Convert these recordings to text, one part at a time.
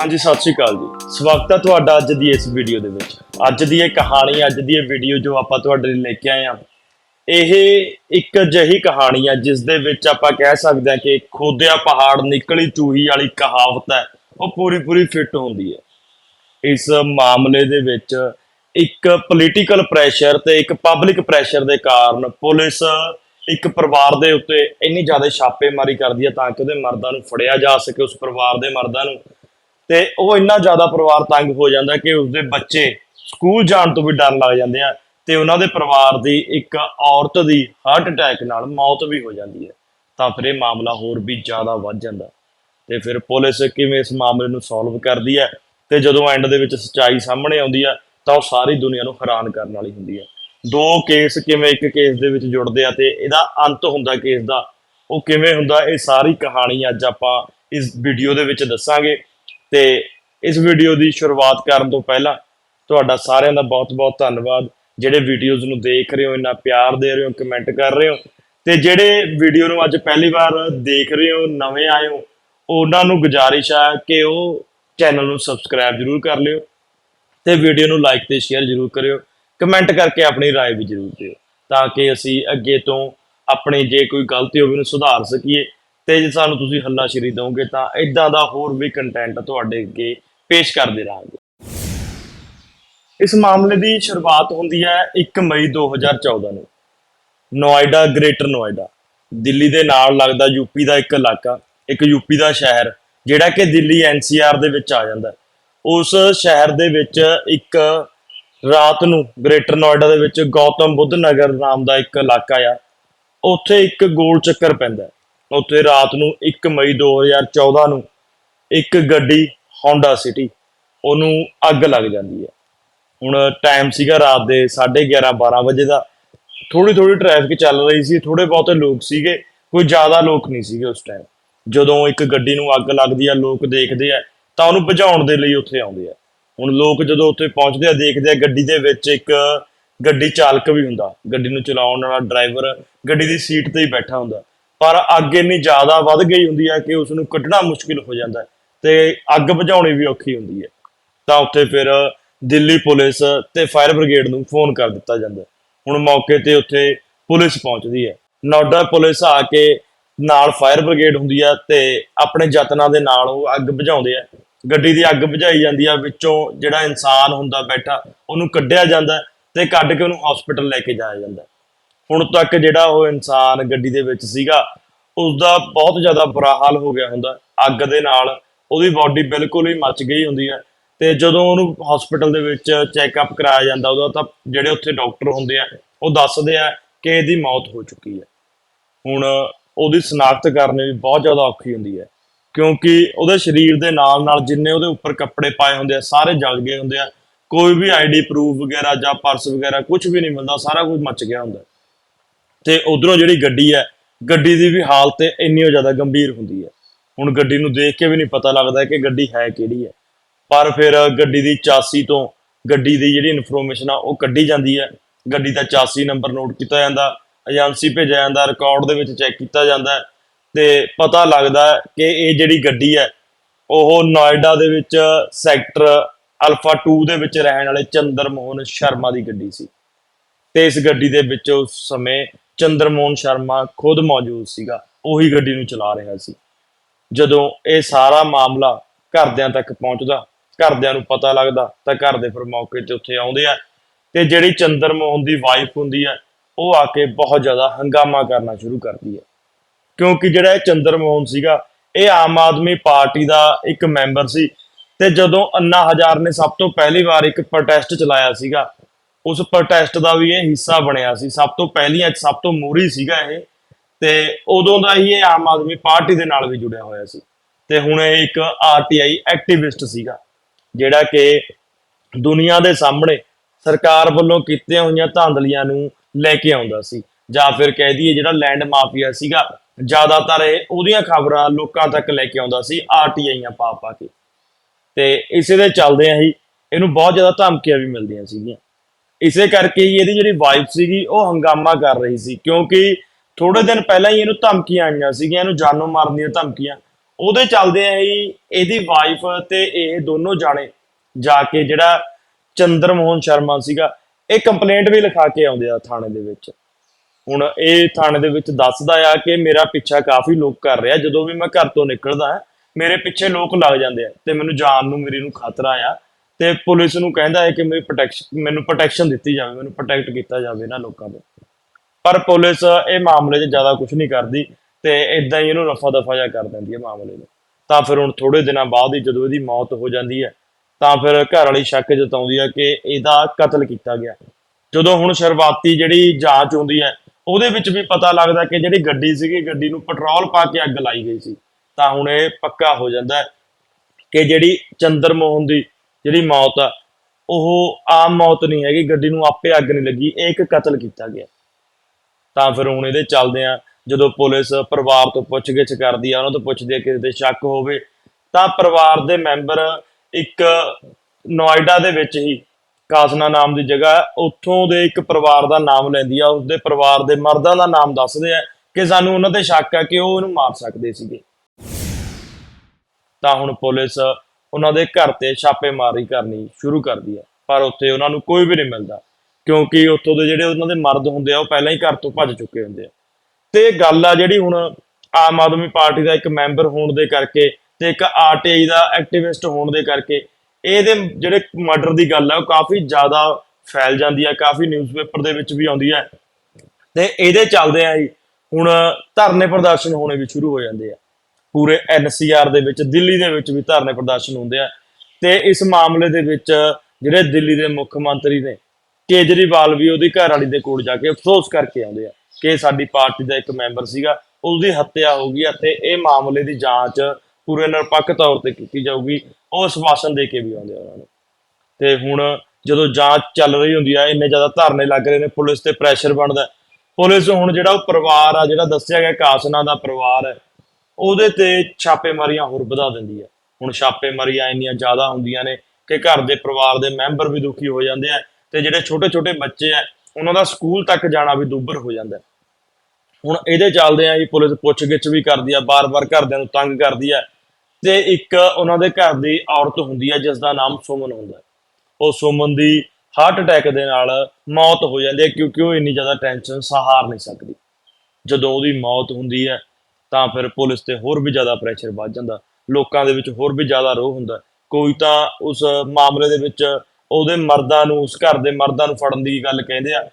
ਹਾਂਜੀ, ਸਤਿ ਸ਼੍ਰੀ ਅਕਾਲ ਜੀ। ਸਵਾਗਤ ਹੈ ਤੁਹਾਡਾ ਅੱਜ ਦੀ ਇਸ ਵੀਡੀਓ ਦੇ ਵਿੱਚ। ਅੱਜ ਦੀ ਇਹ ਕਹਾਣੀ, ਅੱਜ ਦੀ ਇਹ ਵੀਡੀਓ ਜੋ ਆਪਾਂ ਤੁਹਾਡੇ ਲਈ ਲੈ ਕੇ ਆਏ ਹਾਂ, ਇਹ ਇੱਕ ਅਜਿਹੀ ਕਹਾਣੀ ਹੈ ਜਿਸ ਦੇ ਵਿੱਚ ਆਪਾਂ ਕਹਿ ਸਕਦੇ ਹਾਂ ਕਿ ਖੋਦਿਆ ਪਹਾੜ, ਨਿਕਲੀ ਚੂਹੀ ਵਾਲੀ ਕਹਾਵਤ ਹੈ, ਉਹ ਪੂਰੀ ਪੂਰੀ ਫਿੱਟ ਹੁੰਦੀ ਹੈ। ਇਸ ਮਾਮਲੇ ਦੇ ਵਿੱਚ ਇੱਕ ਪੋਲੀਟੀਕਲ ਪ੍ਰੈਸ਼ਰ ਤੇ ਇੱਕ ਪਬਲਿਕ ਪ੍ਰੈਸ਼ਰ ਦੇ ਕਾਰਨ ਪੁਲਿਸ ਇੱਕ ਪਰਿਵਾਰ ਦੇ ਉੱਤੇ ਇੰਨੀ ਜ਼ਿਆਦਾ ਛਾਪੇਮਾਰੀ ਕਰਦੀ ਹੈ ਤਾਂ ਕਿ ਉਹਦੇ ਮਰਦਾਂ ਨੂੰ ਫੜਿਆ ਜਾ ਸਕੇ, ਉਸ ਪਰਿਵਾਰ ਦੇ ਮਰਦਾਂ ਨੂੰ। ਤੇ ਉਹ ਇੰਨਾ ਜ਼ਿਆਦਾ ਪਰਿਵਾਰ ਤੰਗ ਹੋ ਜਾਂਦਾ ਕਿ ਉਸਦੇ ਬੱਚੇ ਸਕੂਲ ਜਾਣ ਤੋਂ ਵੀ ਡਰਨ ਲੱਗ ਜਾਂਦੇ ਆ ਤੇ ਉਹਨਾਂ ਦੇ ਪਰਿਵਾਰ ਦੀ ਇੱਕ ਔਰਤ ਦੀ ਹਾਰਟ ਅਟੈਕ ਨਾਲ ਮੌਤ ਵੀ ਹੋ ਜਾਂਦੀ ਹੈ। ਤਾਂ ਫਿਰ ਇਹ ਮਾਮਲਾ ਹੋਰ ਵੀ ਜ਼ਿਆਦਾ ਵੱਧ ਜਾਂਦਾ। ਤੇ ਫਿਰ ਪੁਲਿਸ ਕਿਵੇਂ ਇਸ ਮਾਮਲੇ ਨੂੰ ਸੋਲਵ ਕਰਦੀ ਹੈ ਤੇ ਜਦੋਂ ਐਂਡ ਦੇ ਵਿੱਚ ਸੱਚਾਈ ਸਾਹਮਣੇ ਆਉਂਦੀ ਆ, ਤਾਂ ਉਹ ਸਾਰੀ ਦੁਨੀਆ ਨੂੰ ਹੈਰਾਨ ਕਰਨ ਵਾਲੀ ਹੁੰਦੀ ਹੈ। ਦੋ ਕੇਸ ਕਿਵੇਂ ਇੱਕ ਕੇਸ ਦੇ ਵਿੱਚ ਜੁੜਦੇ ਆ ਤੇ ਇਹਦਾ ਅੰਤ ਹੁੰਦਾ ਕੇਸ ਦਾ, ਉਹ ਕਿਵੇਂ ਹੁੰਦਾ, ਇਹ ਸਾਰੀ ਕਹਾਣੀ ਅੱਜ ਆਪਾਂ ਇਸ ਵੀਡੀਓ ਦੇ ਵਿੱਚ ਦੱਸਾਂਗੇ। ਤੇ ਇਸ ਵੀਡੀਓ ਦੀ ਸ਼ੁਰੂਆਤ ਕਰਨ ਤੋਂ ਪਹਿਲਾਂ ਤੁਹਾਡਾ ਸਾਰਿਆਂ ਦਾ ਬਹੁਤ-ਬਹੁਤ ਧੰਨਵਾਦ ਜਿਹੜੇ ਵੀਡੀਓਜ਼ ਨੂੰ ਦੇਖ ਰਹੇ ਹੋ ਇੰਨਾ ਪਿਆਰ ਦੇ ਰਹੇ ਹੋ ਕਮੈਂਟ ਕਰ ਰਹੇ ਹੋ ਤੇ ਜਿਹੜੇ ਵੀਡੀਓ ਨੂੰ ਅੱਜ ਪਹਿਲੀ ਵਾਰ ਦੇਖ ਰਹੇ ਹੋ ਨਵੇਂ ਆਏ ਹੋ ਉਹਨਾਂ ਨੂੰ ਗੁਜ਼ਾਰਿਸ਼ ਆ ਕਿ ਉਹ ਚੈਨਲ ਨੂੰ ਸਬਸਕ੍ਰਾਈਬ ਜ਼ਰੂਰ ਕਰ ਲਿਓ ਤੇ ਵੀਡੀਓ ਨੂੰ ਲਾਈਕ ਤੇ ਸ਼ੇਅਰ ਜ਼ਰੂਰ ਕਰਿਓ ਕਮੈਂਟ ਕਰਕੇ ਆਪਣੀ رائے ਵੀ ਜ਼ਰੂਰ ਦਿਓ ਤਾਂ ਕਿ ਅਸੀਂ ਅੱਗੇ ਤੋਂ ਆਪਣੀ ਜੇ ਕੋਈ ਗਲਤੀ ਹੋਵੇ ਉਹਨੂੰ ਸੁਧਾਰ ਸਕੀਏ ਤੇ ਜੇ ਸਾਨੂੰ ਤੁਸੀਂ ਹੱਲਾ ਹੱਲਾਸ਼ੇਰੀ ਦਿਓਗੇ ਤਾਂ ਇਦਾਂ ਦਾ ਹੋਰ ਵੀ ਕੰਟੈਂਟ ਤੁਹਾਡੇ ਅੱਗੇ ਪੇਸ਼ ਕਰਦੇ ਰਹਾਂਗੇ। ਇਸ ਮਾਮਲੇ ਦੀ ਸ਼ੁਰੂਆਤ ਹੁੰਦੀ ਹੈ 1 ਮਈ 2014 ਨੂੰ। ਨੋਇਡਾ, ਗ੍ਰੇਟਰ ਨੋਇਡਾ। ਦਿੱਲੀ ਦੇ ਨਾਲ ਲੱਗਦਾ ਯੂਪੀ ਦਾ ਇੱਕ ਇਲਾਕਾ, ਇੱਕ ਯੂਪੀ ਦਾ ਸ਼ਹਿਰ, ਜਿਹੜਾ ਕਿ ਦਿੱਲੀ ਐਨਸੀਆਰ ਦੇ ਵਿੱਚ ਆ ਜਾਂਦਾ ਉਸ ਸ਼ਹਿਰ ਦੇ ਵਿੱਚ ਇੱਕ ਰਾਤ ਨੂੰ ਗ੍ਰੇਟਰ ਨੋਇਡਾ ਦੇ ਵਿੱਚ ਗੌਤਮ ਬੁੱਧ ਨਗਰ ਨਾਮ ਦਾ ਇੱਕ ਇਲਾਕਾ ਆ। ਉੱਥੇ ਇੱਕ ਗੋਲ ਚੱਕਰ ਪੈਂਦਾ ਉੱਥੇ ਰਾਤ ਨੂੰ 1 ਮਈ 2014 ਨੂੰ ਇੱਕ ਗੱਡੀ Honda City, ਉਹਨੂੰ ਅੱਗ ਲੱਗ ਜਾਂਦੀ ਹੈ। ਹੁਣ ਟਾਈਮ ਸੀਗਾ ਰਾਤ ਦੇ 11:30 12 ਵਜੇ ਦਾ। ਥੋੜੀ ਥੋੜੀ ਟ੍ਰੈਫਿਕ ਚੱਲ ਰਹੀ ਸੀ ਥੋੜੇ ਬਹੁਤੇ ਲੋਕ ਸੀਗੇ, ਕੋਈ ਜ਼ਿਆਦਾ ਲੋਕ ਨਹੀਂ ਸੀਗੇ ਉਸ ਟਾਈਮ ਜਦੋਂ ਇੱਕ ਗੱਡੀ ਨੂੰ ਅੱਗ ਲੱਗਦੀ ਆ, ਲੋਕ ਦੇਖਦੇ ਆ, ਤਾਂ ਉਹਨੂੰ ਬੁਝਾਉਣ ਦੇ ਲਈ ਉੱਥੇ ਆਉਂਦੇ ਆ। ਹੁਣ ਲੋਕ ਜਦੋਂ ਉੱਥੇ ਪਹੁੰਚਦੇ ਆ, ਦੇਖਦੇ ਆ ਗੱਡੀ ਦੇ ਵਿੱਚ ਇੱਕ ਗੱਡੀ ਚਾਲਕ ਵੀ ਹੁੰਦਾ। ਗੱਡੀ ਨੂੰ ਚਲਾਉਣ ਵਾਲਾ ਡਰਾਈਵਰ ਗੱਡੀ ਦੀ ਸੀਟ ਤੇ ਹੀ ਬੈਠਾ ਹੁੰਦਾ। ਪਰ ਅੱਗ ਇੰਨੀ ਜ਼ਿਆਦਾ ਵੱਧ ਗਈ ਹੁੰਦੀ ਹੈ ਕਿ ਉਸ ਨੂੰ ਕੱਢਣਾ ਮੁਸ਼ਕਿਲ ਹੋ ਜਾਂਦਾ ਹੈ ਤੇ ਅੱਗ ਬੁਝਾਉਣੀ ਵੀ ਔਖੀ ਹੁੰਦੀ ਹੈ। ਤਾਂ ਉੱਥੇ ਫਿਰ ਦਿੱਲੀ ਪੁਲਿਸ ਤੇ ਫਾਇਰ ਬ੍ਰਿਗੇਡ ਨੂੰ ਫੋਨ ਕਰ ਦਿੱਤਾ ਜਾਂਦਾ ਹੁਣ ਮੌਕੇ ਤੇ ਉੱਥੇ ਪੁਲਿਸ ਪਹੁੰਚਦੀ ਹੈ। ਨੋਡਾ ਪੁਲਿਸ ਆ ਕੇ ਨਾਲ ਫਾਇਰ ਬ੍ਰਿਗੇਡ ਹੁੰਦੀ ਆ ਤੇ ਆਪਣੇ ਯਤਨਾਂ ਦੇ ਨਾਲ ਉਹ ਅੱਗ ਬੁਝਾਉਂਦੇ ਆ। ਗੱਡੀ ਦੀ ਅੱਗ ਬੁਝਾਈ ਜਾਂਦੀ ਆ, ਵਿੱਚੋਂ ਜਿਹੜਾ ਇਨਸਾਨ ਹੁੰਦਾ ਬੈਠਾ ਉਹਨੂੰ ਕੱਢਿਆ ਜਾਂਦਾ ਹੈ ਤੇ ਕੱਢ ਕੇ ਉਹਨੂੰ ਹਸਪੀਟਲ ਲੈ ਕੇ ਜਾਇਆ ਜਾਂਦਾ ਹੁਣ ਤੱਕ ਜਿਹੜਾ ਉਹ ਇਨਸਾਨ ਗੱਡੀ ਦੇ ਵਿੱਚ ਸੀਗਾ ਉਸ ਦਾ ਬਹੁਤ ਜ਼ਿਆਦਾ ਬੁਰਾ ਹਾਲ ਹੋ ਗਿਆ ਹੁੰਦਾ। ਅੱਗ ਦੇ ਨਾਲ ਉਹਦੀ ਬਾਡੀ ਬਿਲਕੁਲ ਹੀ ਮੱਚ ਗਈ ਹੁੰਦੀ ਹੈ ਤੇ ਜਦੋਂ ਉਹਨੂੰ ਹਸਪੀਟਲ ਦੇ ਵਿੱਚ ਚੈੱਕਅਪ ਕਰਾਇਆ ਜਾਂਦਾ ਉਹਦਾ, ਤਾਂ ਜਿਹੜੇ ਉੱਥੇ ਡਾਕਟਰ ਹੁੰਦੇ ਆ, ਉਹ ਦੱਸਦੇ ਆ ਕਿ ਇਹਦੀ ਮੌਤ ਹੋ ਚੁੱਕੀ ਹੈ। ਹੁਣ ਉਹਦੀ ਸ਼ਨਾਖਤ ਕਰਨੀ ਵੀ ਬਹੁਤ ਜ਼ਿਆਦਾ ਔਖੀ ਹੁੰਦੀ ਹੈ, ਕਿਉਂਕਿ ਉਹਦੇ ਸਰੀਰ ਦੇ ਨਾਲ ਨਾਲ ਜਿੰਨੇ ਉਹਦੇ ਉੱਪਰ ਕੱਪੜੇ ਪਾਏ ਹੁੰਦੇ ਆ, ਸਾਰੇ ਜਲ ਗਏ ਹੁੰਦੇ ਆ। ਕੋਈ ਵੀ ਆਈਡੀ ਪ੍ਰੂਫ ਵਗੈਰਾ ਜਾਂ ਪਰਸ ਵਗੈਰਾ ਕੁਝ ਵੀ ਨਹੀਂ ਮਿਲਦਾ, ਸਾਰਾ ਕੁਝ ਮੱਚ ਗਿਆ ਹੁੰਦਾ। ਤੇ ਉਧਰੋਂ ਜਿਹੜੀ ਗੱਡੀ ਹੈ, ਗੱਡੀ ਦੀ ਵੀ ਹਾਲਤ ਇੰਨੀ ਓ ਜ਼ਿਆਦਾ ਗੰਭੀਰ ਹੁੰਦੀ ਹੈ। ਹੁਣ ਗੱਡੀ ਨੂੰ ਦੇਖ ਕੇ ਵੀ ਨਹੀਂ ਪਤਾ ਲੱਗਦਾ ਕਿ ਗੱਡੀ ਹੈ ਕਿਹੜੀ ਹੈ। ਪਰ ਫਿਰ ਗੱਡੀ ਦੀ ਚਾਸੀ ਤੋਂ ਗੱਡੀ ਦੀ ਜਿਹੜੀ ਇਨਫੋਰਮੇਸ਼ਨ ਆ, ਉਹ ਕੱਢੀ ਜਾਂਦੀ ਹੈ। ਗੱਡੀ ਦਾ ਚਾਸੀ ਨੰਬਰ ਨੋਟ ਕੀਤਾ ਜਾਂਦਾ ਏਜੰਸੀ ਭੇਜਿਆ ਜਾਂਦਾ ਰਿਕਾਰਡ ਦੇ ਵਿੱਚ ਚੈੱਕ ਕੀਤਾ ਜਾਂਦਾ ਹੈ ਤੇ ਪਤਾ ਲੱਗਦਾ ਕਿ ਇਹ ਜਿਹੜੀ ਗੱਡੀ ਹੈ, ਉਹ ਨੋਇਡਾ ਦੇ ਵਿੱਚ ਸੈਕਟਰ ਅਲਫਾ 2 ਦੇ ਵਿੱਚ ਰਹਿਣ ਵਾਲੇ ਚੰਦਰ ਮੋਹਨ ਸ਼ਰਮਾ ਦੀ ਗੱਡੀ ਸੀ। ਤੇ ਇਸ ਗੱਡੀ ਦੇ ਵਿੱਚ ਉਸ ਸਮੇਂ ਚੰਦਰਮੋਹਨ ਸ਼ਰਮਾ ਖੁਦ ਮੌਜੂਦ ਸੀਗਾ, ਉਹੀ ਗੱਡੀ ਨੂੰ ਚਲਾ ਰਿਹਾ ਸੀ। ਜਦੋਂ ਇਹ ਸਾਰਾ ਮਾਮਲਾ ਘਰਦਿਆਂ ਤੱਕ ਪਹੁੰਚਦਾ, ਘਰਦਿਆਂ ਨੂੰ ਪਤਾ ਲੱਗਦਾ, ਤਾਂ ਘਰ ਦੇ ਫਿਰ ਮੌਕੇ ਤੇ ਉੱਥੇ ਆਉਂਦੇ ਆ ਤੇ ਜਿਹੜੀ ਚੰਦਰਮੋਹਨ ਦੀ ਵਾਈਫ ਹੁੰਦੀ ਹੈ ਉਹ ਆ ਕੇ ਬਹੁਤ ਜ਼ਿਆਦਾ ਹੰਗਾਮਾ ਕਰਨਾ ਸ਼ੁਰੂ ਕਰਦੀ ਹੈ ਕਿਉਂਕਿ ਜਿਹੜਾ ਇਹ ਚੰਦਰਮੋਹਨ ਸੀਗਾ, ਇਹ ਆਮ ਆਦਮੀ ਪਾਰਟੀ ਦਾ ਇੱਕ ਮੈਂਬਰ ਸੀ ਤੇ ਜਦੋਂ ਅੰਨਾ ਹਜ਼ਾਰ ਨੇ ਸਭ ਤੋਂ ਪਹਿਲੀ ਵਾਰ ਇੱਕ ਪ੍ਰੋਟੈਸਟ ਚਲਾਇਆ ਸੀਗਾ ਉਸ ਪ੍ਰੋਟੈਸਟ ਦਾ ਵੀ ਇਹ ਹਿੱਸਾ ਬਣਿਆ ਸੀ। ਸਭ ਤੋਂ ਪਹਿਲੀਆਂ ਚ ਸਭ ਤੋਂ ਮੂਹਰੀ ਸੀਗਾ ਇਹ ਤੇ ਉਦੋਂ ਦਾ ਹੀ ਇਹ ਆਮ ਆਦਮੀ ਪਾਰਟੀ ਦੇ ਨਾਲ ਵੀ ਜੁੜਿਆ ਹੋਇਆ ਸੀ। ਤੇ ਹੁਣ ਇਹ ਇੱਕ ਆਰਟੀਆਈ ਐਕਟਿਵਿਸਟ ਸੀਗਾ, ਜਿਹੜਾ ਕਿ ਦੁਨੀਆ ਦੇ ਸਾਹਮਣੇ ਸਰਕਾਰ ਵੱਲੋਂ ਕੀਤੀਆਂ ਹੋਈਆਂ ਧਾਂਦਲੀਆਂ ਨੂੰ ਲੈ ਕੇ ਆਉਂਦਾ ਸੀ ਜਾਂ ਫਿਰ ਕਹਿ ਦਈਏ ਜਿਹੜਾ ਲੈਂਡ ਮਾਫੀਆ ਸੀਗਾ, ਜ਼ਿਆਦਾਤਰ ਇਹ ਉਹਦੀਆਂ ਖਬਰਾਂ ਲੋਕਾਂ ਤੱਕ ਲੈ ਕੇ ਆਉਂਦਾ ਸੀ ਆਰਟੀਆਈਆਂ ਪਾ ਪਾ ਕੇ। ਤੇ ਇਸੇ ਦੇ ਚੱਲਦਿਆਂ ਹੀ ਇਹਨੂੰ ਬਹੁਤ ਜ਼ਿਆਦਾ ਧਮਕੀਆਂ ਵੀ ਮਿਲਦੀਆਂ ਸੀਗੀਆਂ। ਇਸੇ ਕਰਕੇ ਹੀ ਇਹਦੀ ਜਿਹੜੀ ਵਾਈਫ ਸੀਗੀ, ਉਹ ਹੰਗਾਮਾ ਕਰ ਰਹੀ ਸੀ, ਕਿਉਂਕਿ ਥੋੜੇ ਦਿਨ ਪਹਿਲਾਂ ਹੀ ਇਹਨੂੰ ਧਮਕੀਆਂ ਆਈਆਂ ਸੀਗੀਆਂ, ਇਹਨੂੰ ਜਾਨੋਂ ਮਾਰਨ ਦੀਆਂ ਧਮਕੀਆਂ। ਉਹਦੇ ਚੱਲਦੇ ਆ ਹੀ ਇਹਦੀ ਵਾਈਫ ਤੇ ਇਹ ਦੋਨੋਂ ਜਾਣੇ ਜਾ ਕੇ ਜਿਹੜਾ ਚੰਦਰ ਮੋਹਨ ਸ਼ਰਮਾ ਸੀਗਾ, ਇਹ ਕੰਪਲੇਂਟ ਵੀ ਲਿਖਾ ਕੇ ਆਉਂਦੇ ਆ ਥਾਣੇ ਦੇ ਵਿੱਚ। ਹੁਣ ਇਹ ਥਾਣੇ ਦੇ ਵਿੱਚ ਦੱਸਦਾ ਆ ਕਿ ਮੇਰਾ ਪਿੱਛਾ ਕਾਫੀ ਲੋਕ ਕਰ ਰਿਹਾ, ਜਦੋਂ ਵੀ ਮੈਂ ਘਰ ਤੋਂ ਨਿਕਲਦਾ, ਮੇਰੇ ਪਿੱਛੇ ਲੋਕ ਲੱਗ ਜਾਂਦੇ ਆ ਤੇ ਮੈਨੂੰ ਜਾਨ ਨੂੰ, ਮੇਰੀ ਨੂੰ ਖਤਰਾ ਆ। ਤੇ ਪੁਲਿਸ ਨੂੰ ਕਹਿੰਦਾ ਹੈ ਕਿ ਮੇਰੀ ਪ੍ਰੋਟੈਕਸ਼ਨ ਮੈਨੂੰ ਪ੍ਰੋਟੈਕਸ਼ਨ ਦਿੱਤੀ ਜਾਵੇ, ਮੈਨੂੰ ਪ੍ਰੋਟੈਕਟ ਕੀਤਾ ਜਾਵੇ ਇਹਨਾਂ ਲੋਕਾਂ ਤੋਂ ਪਰ ਪੁਲਿਸ ਇਹ ਮਾਮਲੇ 'ਚ ਜ਼ਿਆਦਾ ਕੁਝ ਨਹੀਂ ਕਰਦੀ ਤੇ ਇਦਾਂ ਹੀ ਇਹਨੂੰ ਰਫਾ ਦਫਾ ਜਿਹਾ ਕਰ ਦਿੰਦੀ ਹੈ ਮਾਮਲੇ ਨੂੰ। ਤਾਂ ਫਿਰ ਹੁਣ ਥੋੜੇ ਦਿਨਾਂ ਬਾਅਦ ਹੀ ਜਦੋਂ ਇਹਦੀ ਮੌਤ ਹੋ ਜਾਂਦੀ ਹੈ, ਤਾਂ ਫਿਰ ਘਰ ਵਾਲੀ ਸ਼ੱਕ ਜਤਾਉਂਦੀ ਹੈ ਕਿ ਇਹਦਾ ਕਤਲ ਕੀਤਾ ਗਿਆ। ਜਦੋਂ ਹੁਣ ਸ਼ੁਰੂਆਤੀ ਜਿਹੜੀ ਜਾਂਚ ਹੁੰਦੀ ਹੈ, ਉਹਦੇ ਵਿੱਚ ਵੀ ਪਤਾ ਲੱਗਦਾ ਕਿ ਜਿਹੜੀ ਗੱਡੀ ਸੀਗੀ, ਗੱਡੀ ਨੂੰ ਪੈਟਰੋਲ ਪਾ ਕੇ ਅੱਗ ਲਾਈ ਗਈ ਸੀ। ਤਾਂ ਹੁਣ ਇਹ ਪੱਕਾ ਹੋ ਜਾਂਦਾ ਹੈ ਕਿ ਜਿਹੜੀ ਚੰਦਰ ਮੋਹਨ ਦੀ ਜਿਹੜੀ ਮੌਤ ਆ, ਉਹ ਆਮ ਮੌਤ ਨਹੀਂ ਹੈਗੀ, ਗੱਡੀ ਨੂੰ ਆਪੇ ਅੱਗ ਨਹੀਂ ਲੱਗੀ, ਇਹ ਇੱਕ ਕਤਲ ਕੀਤਾ ਗਿਆ। ਤਾਂ ਫਿਰ ਹੁਣ ਇਹਦੇ ਚੱਲਦੇ ਆ, ਜਦੋਂ ਪੁਲਿਸ ਪਰਿਵਾਰ ਤੋਂ ਪੁੱਛਗਿੱਛ ਕਰਦੀ ਆ, ਉਹਨਾਂ ਤੋਂ ਪੁੱਛਦੀ ਆ ਕਿਸੇ ਤੇ ਸ਼ੱਕ ਹੋਵੇ, ਤਾਂ ਪਰਿਵਾਰ ਦੇ ਮੈਂਬਰ ਇੱਕ ਨੋਇਡਾ ਦੇ ਵਿੱਚ ਹੀ, ਕਾਸਨਾ ਨਾਮ ਦੀ ਜਗ੍ਹਾ ਉੱਥੋਂ ਦੇ ਇੱਕ ਪਰਿਵਾਰ ਦਾ ਨਾਮ ਲੈਂਦੀ ਆ, ਉਸਦੇ ਪਰਿਵਾਰ ਦੇ ਮਰਦਾਂ ਦਾ ਨਾਮ ਦੱਸਦੇ ਆ ਕਿ ਸਾਨੂੰ ਉਹਨਾਂ ਤੇ ਸ਼ੱਕ ਆ ਕਿ ਉਹ ਇਹਨੂੰ ਮਾਰ ਸਕਦੇ ਸੀਗੇ। ਤਾਂ ਹੁਣ ਪੁਲਿਸ ਉਹਨਾਂ ਦੇ ਘਰ ਤੇ ਛਾਪੇਮਾਰੀ ਕਰਨੀ ਸ਼ੁਰੂ ਕਰਦੀ ਹੈ। ਪਰ ਉੱਥੇ ਉਹਨਾਂ ਨੂੰ ਕੋਈ ਵੀ ਨਹੀਂ ਮਿਲਦਾ, ਕਿਉਂਕਿ ਉੱਥੋਂ ਦੇ ਜਿਹੜੇ ਉਹਨਾਂ ਦੇ ਮਰਦ ਹੁੰਦੇ ਆ, ਉਹ ਪਹਿਲਾਂ ਹੀ ਘਰ ਤੋਂ ਭੱਜ ਚੁੱਕੇ ਹੁੰਦੇ ਆ। ਤੇ ਗੱਲ ਆ ਜਿਹੜੀ ਹੁਣ ਆਮ ਆਦਮੀ ਪਾਰਟੀ ਦਾ ਇੱਕ ਮੈਂਬਰ ਹੋਣ ਦੇ ਕਰਕੇ ਤੇ ਇੱਕ ਆਰਟੀਆਈ ਦਾ ਐਕਟਿਵਿਸਟ ਹੋਣ ਦੇ ਕਰਕੇ ਇਹਦੇ ਜਿਹੜੇ ਮਰਡਰ ਦੀ ਗੱਲ ਆ, ਉਹ ਕਾਫੀ ਜ਼ਿਆਦਾ ਫੈਲ ਜਾਂਦੀ ਆ, ਕਾਫੀ ਨਿਊਜ਼ਪੇਪਰ ਦੇ ਵਿੱਚ ਵੀ ਆਉਂਦੀ ਹੈ ਤੇ ਇਹਦੇ ਚੱਲਦੇ ਆ ਹੁਣ ਧਰਨੇ ਪ੍ਰਦਰਸ਼ਨ ਹੋਣੇ ਵੀ ਸ਼ੁਰੂ ਹੋ ਜਾਂਦੇ ਆ। ਪੂਰੇ ਐਨਸੀਆਰ ਦੇ ਵਿੱਚ, ਦਿੱਲੀ ਦੇ ਵਿੱਚ ਵੀ ਧਰਨੇ ਪ੍ਰਦਰਸ਼ਨ ਹੁੰਦੇ ਆ। ਤੇ ਇਸ ਮਾਮਲੇ ਦੇ ਵਿੱਚ ਜਿਹੜੇ ਦਿੱਲੀ ਦੇ ਮੁੱਖ ਮੰਤਰੀ ਨੇ, ਕੇਜਰੀਵਾਲ ਵੀ ਉਹਦੀ ਘਰ ਵਾਲੀ ਦੇ ਕੋਲ ਜਾ ਕੇ ਅਫਸੋਸ ਕਰਕੇ ਆਉਂਦੇ ਆ ਕਿ ਸਾਡੀ ਪਾਰਟੀ ਦਾ ਇੱਕ ਮੈਂਬਰ ਸੀਗਾ। ਉਸ ਦੀ ਹੱਤਿਆ ਹੋ ਗਈ ਅਤੇ ਇਹ ਮਾਮਲੇ ਦੀ ਜਾਂਚ ਪੂਰੇ ਨਿਰਪੱਖ ਤੌਰ ਤੇ ਕੀਤੀ ਜਾਊਗੀ। ਉਹ ਸਵਾਸਨ ਦੇ ਕੇ ਵੀ ਆਉਂਦੇ ਆ ਉਹਨਾਂ ਨੂੰ। ਤੇ ਹੁਣ ਜਦੋਂ ਜਾਂਚ ਚੱਲ ਰਹੀ ਹੁੰਦੀ ਆ, ਇੰਨੇ ਜ਼ਿਆਦਾ ਧਰਨੇ ਲੱਗ ਰਹੇ ਨੇ, ਪੁਲਿਸ ਤੇ ਪ੍ਰੈਸ਼ਰ ਬਣਦਾ। ਪੁਲਿਸ ਹੁਣ ਜਿਹੜਾ ਉਹ ਪਰਿਵਾਰ ਆ, ਜਿਹੜਾ ਦੱਸਿਆ ਗਿਆ ਕਾਸਨਾ ਦਾ ਪਰਿਵਾਰ ਹੈ ਉਹਦੇ ਤੇ ਛਾਪੇਮਾਰੀਆਂ ਹੋਰ ਵਧਾ ਦਿੰਦੀ ਹੈ। ਹੁਣ ਛਾਪੇਮਾਰੀਆਂ ਇੰਨੀਆਂ ਜ਼ਿਆਦਾ ਹੁੰਦੀਆਂ ਨੇ ਕਿ ਘਰ ਦੇ ਪਰਿਵਾਰ ਦੇ ਮੈਂਬਰ ਵੀ ਦੁਖੀ ਹੋ ਜਾਂਦੇ ਆ ਤੇ ਜਿਹੜੇ ਛੋਟੇ ਛੋਟੇ ਬੱਚੇ ਆ, ਉਹਨਾਂ ਦਾ ਸਕੂਲ ਤੱਕ ਜਾਣਾ ਵੀ ਦੁੱਭਰ ਹੋ ਜਾਂਦਾ ਹੁਣ ਇਹਦੇ ਚੱਲਦੇ ਆ ਜੀ, ਪੁਲਿਸ ਪੁੱਛਗਿੱਛ ਵੀ ਕਰਦੀ ਆ, ਬਾਰ-ਬਾਰ ਘਰਦਿਆਂ ਨੂੰ ਤੰਗ ਕਰਦੀ ਆ ਤੇ ਇੱਕ ਉਹਨਾਂ ਦੇ ਘਰ ਦੀ ਔਰਤ ਹੁੰਦੀ ਆ ਜਿਸ ਦਾ ਨਾਮ ਸੁਮਨ ਹੁੰਦਾ ਉਹ ਸੁਮਨ ਦੀ ਹਾਰਟ ਅਟੈਕ ਦੇ ਨਾਲ ਮੌਤ ਹੋ ਜਾਂਦੀ ਹੈ ਕਿਉਂਕਿ ਉਹ ਇੰਨੀ ਜ਼ਿਆਦਾ ਟੈਨਸ਼ਨ ਸਹਾਰ ਨਹੀਂ ਸਕਦੀ। ਜਦੋਂ ਉਹਦੀ ਮੌਤ ਹੁੰਦੀ ਹੈ ਤਾਂ ਫਿਰ ਪੁਲਿਸ ਤੇ ਹੋਰ ਵੀ ਜ਼ਿਆਦਾ ਪ੍ਰੈਸ਼ਰ ਵੱਧ ਜਾਂਦਾ, ਲੋਕਾਂ ਦੇ ਵਿੱਚ ਹੋਰ ਵੀ ਜ਼ਿਆਦਾ ਰੋਹ ਹੁੰਦਾ। ਕੋਈ ਤਾਂ ਉਸ ਮਾਮਲੇ ਦੇ ਵਿੱਚ ਉਹਦੇ ਮਰਦਾਂ ਨੂੰ, ਉਸ ਘਰ ਦੇ ਮਰਦਾਂ ਨੂੰ ਫੜਨ ਦੀ ਗੱਲ ਕਹਿੰਦੇ ਆ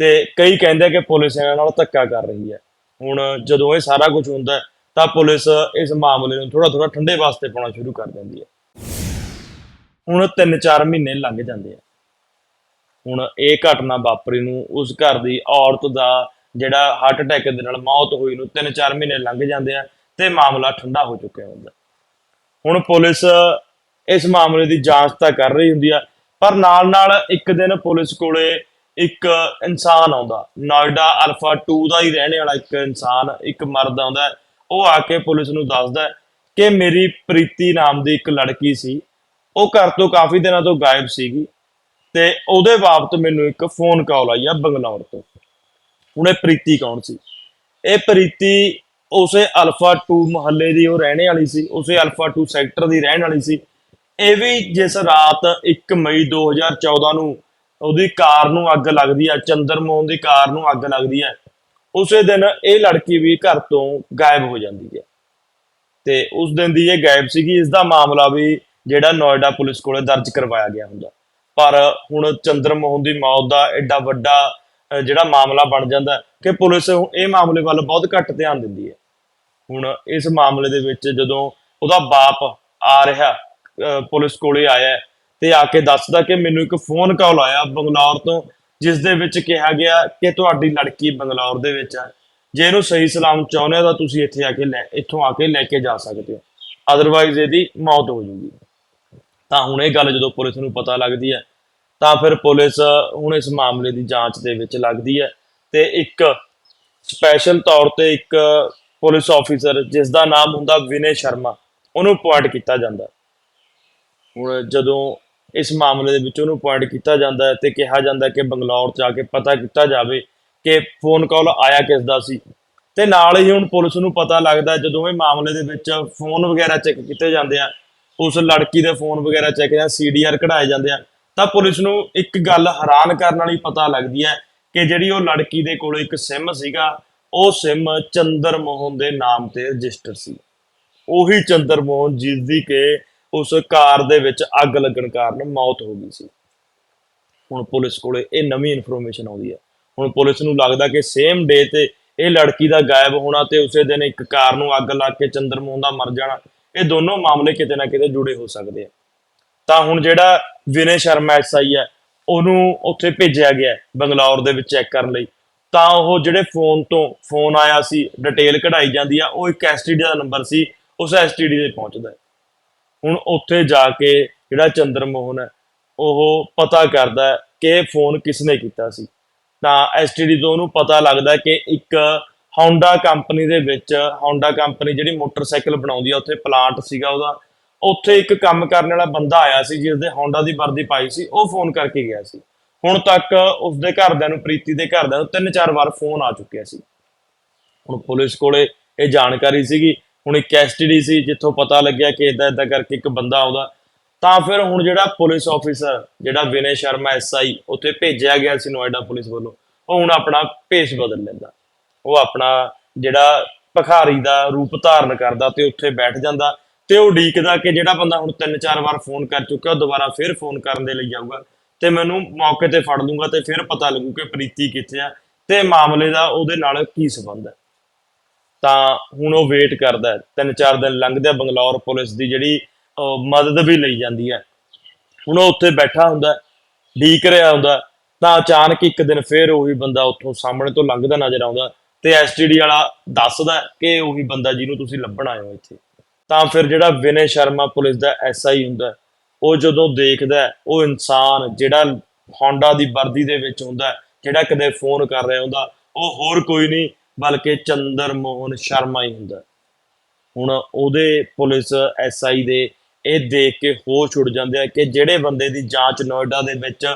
ਤੇ ਕਈ ਕਹਿੰਦੇ ਆ ਕਿ ਪੁਲਿਸ ਇਹਨਾਂ ਨਾਲ ਧੱਕਾ ਕਰ ਰਹੀ ਹੈ। ਹੁਣ ਜਦੋਂ ਇਹ ਸਾਰਾ ਕੁਝ ਹੁੰਦਾ ਤਾਂ ਪੁਲਿਸ ਇਸ ਮਾਮਲੇ ਨੂੰ ਥੋੜਾ ਥੋੜਾ ਠੰਡੇ ਵਾਸਤੇ ਪਾਉਣਾ ਸ਼ੁਰੂ ਕਰ ਦਿੰਦੀ ਹੈ। ਹੁਣ 3-4 ਮਹੀਨੇ ਲੰਘ ਜਾਂਦੇ ਆ। ਹੁਣ ਇਹ ਘਟਨਾ ਵਾਪਰੀ ਨੂੰ ਉਸ ਘਰ ਦੀ ਔਰਤ ਦਾ ਜਿਹੜਾ ਹਾਰਟ ਅਟੈਕ ਦੇ ਨਾਲ ਮੌਤ ਹੋਈ ਨੂੰ 3-4 ਮਹੀਨੇ ਲੰਘ ਜਾਂਦੇ ਆ ਤੇ ਮਾਮਲਾ ਠੰਡਾ ਹੋ ਚੁੱਕਿਆ ਹੁੰਦਾ। ਹੁਣ ਪੁਲਿਸ ਇਸ ਮਾਮਲੇ ਦੀ ਜਾਂਚ ਤਾਂ ਕਰ ਰਹੀ ਹੁੰਦੀ ਆ, ਪਰ ਨਾਲ ਨਾਲ ਇੱਕ ਦਿਨ ਪੁਲਿਸ ਕੋਲੇ ਇੱਕ ਇਨਸਾਨ ਆਉਂਦਾ। ਨੋਇਡਾ ਅਲਫਾ 2 ਦਾ ਹੀ ਰਹਿਣ ਵਾਲਾ ਇੱਕ ਇਨਸਾਨ, ਇੱਕ ਮਰਦ ਆਉਂਦਾ। ਉਹ ਆ ਕੇ ਪੁਲਿਸ ਨੂੰ ਦੱਸਦਾ ਕਿ ਮੇਰੀ ਪ੍ਰੀਤੀ ਨਾਮ ਦੀ ਇੱਕ ਲੜਕੀ ਸੀ। ਉਹ ਘਰ ਤੋਂ ਕਾਫੀ ਦਿਨਾਂ ਤੋਂ ਗਾਇਬ ਸੀਗੀ ਤੇ ਉਹਦੇ ਬਾਬਤ ਮੈਨੂੰ ਇੱਕ ਫੋਨ ਕਾਲ ਆਈ ਆ ਬੰਗਲੌਰ ਤੋਂ। ਹੁਣ ਇਹ ਪ੍ਰੀਤੀ ਕੌਣ ਸੀ? ਇਹ ਪ੍ਰੀਤੀ ਉਸੇ ਅਲਫਾ 2 ਮੁਹੱਲੇ ਦੀ ਉਹ ਰਹਿਣੇ ਵਾਲੀ ਸੀ, ਉਸੇ ਅਲਫਾ 2 ਸੈਕਟਰ ਦੀ ਰਹਿਣ ਵਾਲੀ ਸੀ। ਇਹ ਵੀ ਜਿਸ ਰਾਤ 1 ਮਈ 2014 ਨੂੰ ਉਹਦੀ ਕਾਰ ਨੂੰ ਅੱਗ ਲੱਗਦੀ ਹੈ, ਚੰਦਰ ਦੀ ਕਾਰ ਨੂੰ ਅੱਗ ਲੱਗਦੀ ਹੈ, ਉਸੇ ਦਿਨ ਇਹ ਲੜਕੀ ਵੀ ਘਰ ਤੋਂ ਗਾਇਬ ਹੋ ਜਾਂਦੀ ਹੈ। ਤੇ ਉਸ ਦਿਨ ਦੀ ਇਹ ਗਾਇਬ ਸੀਗੀ, ਇਸ ਦਾ ਮਾਮਲਾ ਵੀ ਜਿਹੜਾ ਨੋਇਡਾ ਪੁਲਿਸ ਕੋਲੇ ਦਰਜ ਕਰਵਾਇਆ ਗਿਆ ਹੁੰਦਾ। ਪਰ ਹੁਣ ਚੰਦਰ ਮੋਹਨ ਦੀ ਮੌਤ ਦਾ ਐਡਾ ਵੱਡਾ ਜਿਹੜਾ ਮਾਮਲਾ ਬਣ ਜਾਂਦਾ ਕਿ ਪੁਲਿਸ ਇਹ ਮਾਮਲੇ ਵੱਲ ਬਹੁਤ ਘੱਟ ਧਿਆਨ ਦਿੰਦੀ ਹੈ। ਹੁਣ ਇਸ ਮਾਮਲੇ ਦੇ ਵਿੱਚ ਜਦੋਂ ਉਹਦਾ ਬਾਪ ਆ ਰਿਹਾ ਪੁਲਿਸ ਕੋਲੇ ਆਇਆ ਤੇ ਆ ਕੇ ਦੱਸਦਾ ਕਿ ਮੈਨੂੰ ਇੱਕ ਫੋਨ ਕਾਲ ਆਇਆ ਬੰਗਲੌਰ ਤੋਂ, ਜਿਸ ਦੇ ਵਿੱਚ ਕਿਹਾ ਗਿਆ ਕਿ ਤੁਹਾਡੀ ਲੜਕੀ ਬੰਗਲੌਰ ਦੇ ਵਿੱਚ ਹੈ। ਜੇ ਇਹਨੂੰ ਸਹੀ ਸਲਾਮ ਚਾਹੁੰਦੇ ਹੋ ਤਾਂ ਤੁਸੀਂ ਇੱਥੇ ਆ ਕੇ ਲੈ, ਇੱਥੋਂ ਆ ਕੇ ਲੈ ਕੇ ਜਾ ਸਕਦੇ ਹੋ। ਅਦਰਵਾਈਜ਼ ਇਹਦੀ ਮੌਤ ਹੋ ਜੂਗੀ। ਤਾਂ ਹੁਣ ਇਹ ਗੱਲ ਜਦੋਂ ਪੁਲਿਸ ਨੂੰ ਪਤਾ ਲੱਗਦੀ ਹੈ ਤਾਂ ਫਿਰ ਪੁਲਿਸ ਹੁਣ ਇਸ ਮਾਮਲੇ ਦੀ ਜਾਂਚ ਦੇ ਵਿੱਚ ਲੱਗਦੀ ਹੈ ਤੇ ਇੱਕ ਸਪੈਸ਼ਲ ਤੌਰ ਤੇ ਇੱਕ ਪੁਲਿਸ ਆਫੀਸਰ ਜਿਸ ਦਾ ਨਾਮ ਹੁੰਦਾ ਵਿਨੇ ਸ਼ਰਮਾ, ਉਹਨੂੰ ਅਪਾਇੰਟ ਕੀਤਾ ਜਾਂਦਾ। ਹੁਣ ਜਦੋਂ ਇਸ ਮਾਮਲੇ ਦੇ ਵਿੱਚ ਉਹਨੂੰ ਅਪਾਇੰਟ ਕੀਤਾ ਜਾਂਦਾ ਹੈ ਤੇ ਕਿਹਾ ਜਾਂਦਾ ਕਿ ਬੰਗਲੌਰ ਚ ਆ ਕੇ ਪਤਾ ਕੀਤਾ ਜਾਵੇ ਕਿ ਫੋਨ ਕਾਲ ਆਇਆ ਕਿਸ ਦਾ ਸੀ ਤੇ ਨਾਲ ਹੀ ਹੁਣ ਪੁਲਿਸ ਨੂੰ ਪਤਾ ਲੱਗਦਾ ਜਦੋਂ ਇਹ ਮਾਮਲੇ ਦੇ ਵਿੱਚ ਫੋਨ ਵਗੈਰਾ ਚੈੱਕ ਕੀਤੇ ਜਾਂਦੇ ਆ, ਉਸ ਲੜਕੀ ਦੇ ਫੋਨ ਵਗੈਰਾ ਚੈੱਕ ਜਾਂ ਸੀਡੀਆਰ ਕਢਾਏ ਜਾਂਦੇ ਆ ਤਾਂ ਪੁਲਿਸ ਨੂੰ ਇੱਕ ਗੱਲ ਹੈਰਾਨ ਕਰਨ ਵਾਲੀ ਪਤਾ ਲੱਗਦੀ ਹੈ ਕਿ ਜਿਹੜੀ ਉਹ ਲੜਕੀ ਦੇ ਕੋਲ ਇੱਕ ਸਿਮ ਸੀਗਾ, ਉਹ ਸਿਮ ਚੰਦਰ ਮੋਹਨ ਦੇ ਨਾਮ ਤੇ ਰਜਿਸਟਰ ਸੀ। ਉਹੀ ਚੰਦਰ ਮੋਹਨ ਜਿਸ ਦੀ ਕਿ ਉਸ ਕਾਰ ਦੇ ਵਿੱਚ ਅੱਗ ਲੱਗਣ ਕਾਰਨ ਮੌਤ ਹੋ ਗਈ ਸੀ। ਹੁਣ ਪੁਲਿਸ ਕੋਲੇ ਇਹ ਨਵੀਂ ਇਨਫੋਰਮੇਸ਼ਨ ਆਉਂਦੀ ਹੈ। ਹੁਣ ਪੁਲਿਸ ਨੂੰ ਲੱਗਦਾ ਕਿ ਸੇਮ ਡੇ ਤੇ ਇਹ ਲੜਕੀ ਦਾ ਗਾਇਬ ਹੋਣਾ ਤੇ ਉਸੇ ਦਿਨ ਇੱਕ ਕਾਰ ਨੂੰ ਅੱਗ ਲੱਗ ਕੇ ਚੰਦਰ ਮੋਹਨ ਦਾ ਮਰ ਜਾਣਾ, ਇਹ ਦੋਨੋਂ ਮਾਮਲੇ ਕਿਤੇ ਨਾ ਕਿਤੇ ਜੁੜੇ ਹੋ ਸਕਦੇ ਆ। ਤਾਂ ਹੁਣ ਜਿਹੜਾ ਵਿਨੇ ਸ਼ਰਮਾ ਐਸਆਈ ਹੈ, ਉਹਨੂੰ ਉੱਥੇ ਭੇਜਿਆ ਗਿਆ ਬੰਗਲੌਰ ਦੇ ਵਿੱਚ ਚੈੱਕ ਕਰਨ ਲਈ। ਤਾਂ ਉਹ ਜਿਹੜੇ ਫੋਨ ਤੋਂ ਫੋਨ ਆਇਆ ਸੀ ਡਿਟੇਲ ਕਢਾਈ ਜਾਂਦੀ ਆ, ਉਹ ਇੱਕ ਐਸਟੀਡੀ ਦਾ ਨੰਬਰ ਸੀ, ਉਸ ਐਸਟੀਡੀ ਤੇ ਪਹੁੰਚਦਾ ਹੈ। ਹੁਣ ਉੱਥੇ ਜਾ ਕੇ ਜਿਹੜਾ ਚੰਦਰ ਮੋਹਨ ਹੈ, ਉਹ ਪਤਾ ਕਰਦਾ ਹੈ ਕਿ ਫੋਨ ਕਿਸਨੇ ਕੀਤਾ ਸੀ। ਤਾਂ ਐਸਟੀਡੀ ਤੋਂ ਉਹਨੂੰ ਪਤਾ ਲੱਗਦਾ ਕਿ ਇੱਕ Honda ਕੰਪਨੀ ਦੇ ਵਿੱਚ, Honda ਕੰਪਨੀ ਜਿਹੜੀ ਮੋਟਰਸਾਈਕਲ ਬਣਾਉਂਦੀ ਆ, ਉੱਥੇ ਪਲਾਂਟ ਸੀਗਾ ਉਹਦਾ। ਉੱਥੇ ਇੱਕ ਕੰਮ ਕਰਨ ਵਾਲਾ ਬੰਦਾ ਆਇਆ ਸੀ ਜਿਸ ਦੇ Honda ਦੀ ਵਰਦੀ ਪਾਈ ਸੀ, ਉਹ ਫੋਨ ਕਰਕੇ ਗਿਆ ਸੀ। ਹੁਣ ਤੱਕ ਉਸਦੇ ਘਰਦਿਆਂ ਨੂੰ, ਪ੍ਰੀਤੀ ਦੇ ਘਰਦਿਆਂ ਨੂੰ ਤਿੰਨ ਚਾਰ ਵਾਰ ਫੋਨ ਆ ਚੁੱਕਿਆ ਸੀ। ਹੁਣ ਪੁਲਿਸ ਕੋਲੇ ਇਹ ਜਾਣਕਾਰੀ ਸੀਗੀ, ਹੁਣ ਇੱਕ ਐਸਟੀਡੀ ਸੀ, ਜਿੱਥੋਂ ਪਤਾ ਲੱਗਿਆ ਕਿ ਇਦਾਂ ਇਦਾਂ ਕਰਕੇ ਇੱਕ ਬੰਦਾ ਆਉਂਦਾ। ਤਾਂ ਫਿਰ ਹੁਣ ਜਿਹੜਾ ਪੁਲਿਸ ਆਫੀਸਰ ਜਿਹੜਾ ਵਿਨੇ ਸ਼ਰਮਾ ਐਸਆਈ ਉੱਥੇ ਭੇਜਿਆ ਗਿਆ ਸੀ ਨੋਇਡਾ ਪੁਲਿਸ ਵੱਲੋਂ, ਉਹ ਹੁਣ ਆਪਣਾ ਭੇਸ ਬਦਲ ਲੈਂਦਾ। ਉਹ ਆਪਣਾ ਜਿਹੜਾ ਭਖਾਰੀ ਦਾ ਰੂਪ ਧਾਰਨ ਕਰਦਾ ਤੇ ਉੱਥੇ ਬੈਠ ਜਾਂਦਾ। ਤੇ ਉਹ ਡੀਕਦਾ ਕਿ ਜਿਹੜਾ ਬੰਦਾ ਹੁਣ ਤਿੰਨ ਚਾਰ ਵਾਰ ਫੋਨ ਕਰ ਚੁੱਕਿਆ ਉਹ ਦੁਬਾਰਾ ਫਿਰ ਫੋਨ ਕਰਨ ਦੇ ਲਈ ਜਾਊਗਾ ਤੇ ਮੈਨੂੰ ਮੌਕੇ ਤੇ ਫੜ ਲੂੰਗਾ ਤੇ ਫਿਰ ਪਤਾ ਲੱਗੂ ਕਿ ਪ੍ਰੀਤੀ ਕਿੱਥੇ ਆ ਤੇ ਮਾਮਲੇ ਦਾ ਉਹਦੇ ਨਾਲ ਕੀ ਸੰਬੰਧ ਹੈ। ਤਾਂ ਹੁਣ ਉਹ ਵੇਟ ਕਰਦਾ ਤਿੰਨ ਚਾਰ ਦਿਨ ਲੰਘਦੇ ਆ, ਬੰਗਲੌਰ ਪੁਲਿਸ ਦੀ ਜਿਹੜੀ ਮਦਦ ਵੀ ਲਈ ਜਾਂਦੀ ਹੈ। ਹੁਣ ਉਹ ਉੱਥੇ ਬੈਠਾ ਹੁੰਦਾ ਢੀਕ ਰਿਹਾ ਹੁੰਦਾ ਤਾਂ ਅਚਾਨਕ ਇੱਕ ਦਿਨ ਫੇਰ ਉਹੀ ਬੰਦਾ ਉੱਥੋਂ ਸਾਹਮਣੇ ਤੋਂ ਲੰਘਦਾ ਨਜ਼ਰ ਆਉਂਦਾ ਤੇ ਐਸਟੀਡੀ ਵਾਲਾ ਦੱਸਦਾ ਕਿ ਉਹੀ ਬੰਦਾ ਜਿਹਨੂੰ ਤੁਸੀਂ ਲੱਭਣ ਆਏ ਹੋ ਇੱਥੇ। ਤਾਂ ਫਿਰ ਜਿਹੜਾ ਵਿਨੇ ਸ਼ਰਮਾ ਪੁਲਿਸ ਦਾ ਐਸਆਈ ਹੁੰਦਾ ਉਹ ਜਦੋਂ ਦੇਖਦਾ ਉਹ ਇਨਸਾਨ ਜਿਹੜਾ ਹੋਂਡਾ ਦੀ ਵਰਦੀ ਦੇ ਵਿੱਚ ਹੁੰਦਾ ਜਿਹੜਾ ਕਦੇ ਫੋਨ ਕਰ ਰਿਹਾ ਹੁੰਦਾ, ਉਹ ਹੋਰ ਕੋਈ ਨਹੀਂ, ਬਲਕਿ ਚੰਦਰ ਮੋਹਨ ਸ਼ਰਮਾ ਹੀ ਹੁੰਦਾ ਹੁਣ ਉਹਦੇ ਪੁਲਿਸ ਐਸਆਈ ਦੇ ਇਹ ਦੇਖ ਕੇ ਹੋਸ਼ ਉੱਡ ਜਾਂਦੇ ਆ ਕਿ ਜਿਹੜੇ ਬੰਦੇ ਦੀ ਜਾਂਚ ਨੋਇਡਾ ਦੇ ਵਿੱਚ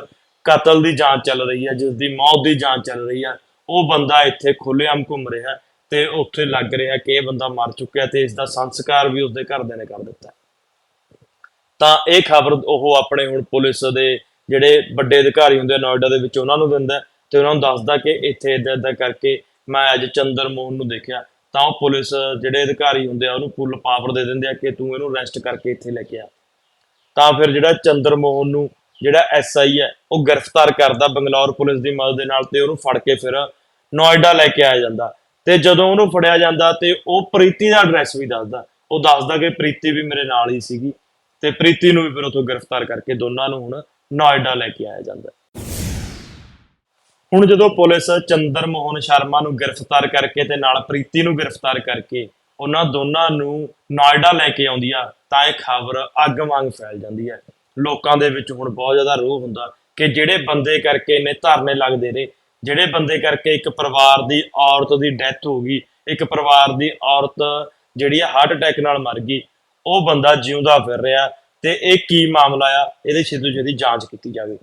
ਕਤਲ ਦੀ ਜਾਂਚ ਚੱਲ ਰਹੀ ਹੈ, ਜਿਸ ਦੀ ਮੌਤ ਦੀ ਜਾਂਚ ਚੱਲ ਰਹੀ ਹੈ, ਉਹ ਬੰਦਾ ਇੱਥੇ ਖੁੱਲ੍ਹੇਆਮ ਘੁੰਮ ਰਿਹਾ ਤੇ ਉੱਥੇ ਲੱਗ ਰਿਹਾ ਕਿ ਇਹ ਬੰਦਾ ਮਰ ਚੁੱਕਿਆ ਤੇ ਇਸ ਦਾ ਸੰਸਕਾਰ ਵੀ ਉਸਦੇ ਘਰਦਿਆਂ ਨੇ ਕਰ ਦਿੱਤਾ। ਤਾਂ ਇਹ ਖਬਰ ਉਹ ਆਪਣੇ ਹੁਣ ਪੁਲਿਸ ਦੇ ਜਿਹੜੇ ਵੱਡੇ ਅਧਿਕਾਰੀ ਹੁੰਦੇ ਨੋਇਡਾ ਦੇ ਵਿੱਚ ਉਹਨਾਂ ਨੂੰ ਦਿੰਦਾ ਤੇ ਉਹਨਾਂ ਨੂੰ ਦੱਸਦਾ ਕਿ ਇੱਥੇ ਇਦਾਂ ਇਦਾਂ ਕਰਕੇ ਮੈਂ ਅੱਜ ਚੰਦਰ ਮੋਹਨ ਨੂੰ ਦੇਖਿਆ, ਤਾਂ ਉਹ ਪੁਲਿਸ ਜਿਹੜੇ ਅਧਿਕਾਰੀ ਹੁੰਦੇ ਆ ਉਹਨੂੰ ਫੁੱਲ ਪਾਵਰ ਦੇ ਦਿੰਦੇ ਆ ਕਿ ਤੂੰ ਇਹਨੂੰ ਅਰੈਸਟ ਕਰਕੇ ਇੱਥੇ ਲੈ ਕੇ ਆ। ਤਾਂ ਫਿਰ ਜਿਹੜਾ ਚੰਦਰ ਮੋਹਨ ਨੂੰ ਜਿਹੜਾ ਐਸਆਈ ਹੈ, ਉਹ ਗ੍ਰਿਫਤਾਰ ਕਰਦਾ ਬੰਗਲੌਰ ਪੁਲਿਸ ਦੀ ਮਦਦ ਦੇ ਨਾਲ ਤੇ ਉਹਨੂੰ ਫੜ ਕੇ ਫਿਰ ਨੋਇਡਾ ਲੈ ਕੇ ਆਇਆ ਜਾਂਦਾ। ਤੇ ਜਦੋਂ ਉਹਨੂੰ ਫੜਿਆ ਜਾਂਦਾ ਤੇ ਉਹ ਪ੍ਰੀਤੀ ਦਾ ਐਡਰੈਸ ਵੀ ਦੱਸਦਾ। ਉਹ ਦੱਸਦਾ ਕਿ ਪ੍ਰੀਤੀ ਵੀ ਮੇਰੇ ਨਾਲ ਹੀ ਸੀਗੀ ਤੇ ਪ੍ਰੀਤੀ ਨੂੰ ਵੀ ਫਿਰ ਉੱਥੋਂ ਗ੍ਰਿਫਤਾਰ ਕਰਕੇ ਦੋਨਾਂ ਨੂੰ ਹੁਣ ਨੋਇਡਾ ਲੈ ਕੇ ਆਇਆ ਜਾਂਦਾ। ਹੁਣ ਜਦੋਂ ਪੁਲਿਸ ਚੰਦਰ ਮੋਹਨ ਸ਼ਰਮਾ ਨੂੰ ਗ੍ਰਿਫਤਾਰ ਕਰਕੇ ਤੇ ਨਾਲ ਪ੍ਰੀਤੀ ਨੂੰ ਗ੍ਰਿਫਤਾਰ ਕਰਕੇ ਉਹਨਾਂ ਦੋਨਾਂ ਨੂੰ ਨੋਇਡਾ ਲੈ ਕੇ ਆਉਂਦੀ ਆ, ਤਾਂ ਇਹ ਖਬਰ ਅੱਗ ਵਾਂਗ ਫੈਲ ਜਾਂਦੀ ਹੈ ਲੋਕਾਂ ਦੇ ਵਿੱਚ ਹੁਣ ਬਹੁਤ ਜ਼ਿਆਦਾ ਰੋਹ ਹੁੰਦਾ ਕਿ ਜਿਹੜੇ ਬੰਦੇ ਕਰਕੇ ਇੰਨੇ ਧਰਨੇ ਲੱਗਦੇ ਨੇ ਜਿਹੜੇ ਬੰਦੇ ਕਰਕੇ ਇੱਕ ਪਰਿਵਾਰ ਦੀ ਔਰਤ ਦੀ ਡੈਥ ਹੋ ਗਈ, ਇੱਕ ਪਰਿਵਾਰ ਦੀ ਔਰਤ ਜਿਹੜੀ ਆ ਹਾਰਟ ਅਟੈਕ ਨਾਲ ਮਰ ਗਈ, ਉਹ ਬੰਦਾ ਜਿਉਂਦਾ ਫਿਰ ਰਿਹਾ ਤੇ ਇਹ ਕੀ ਮਾਮਲਾ ਆ? ਇਹਦੀ ਛੇਤੀ ਛੇਤੀ ਜਾਂਚ ਕੀਤੀ ਜਾਵੇ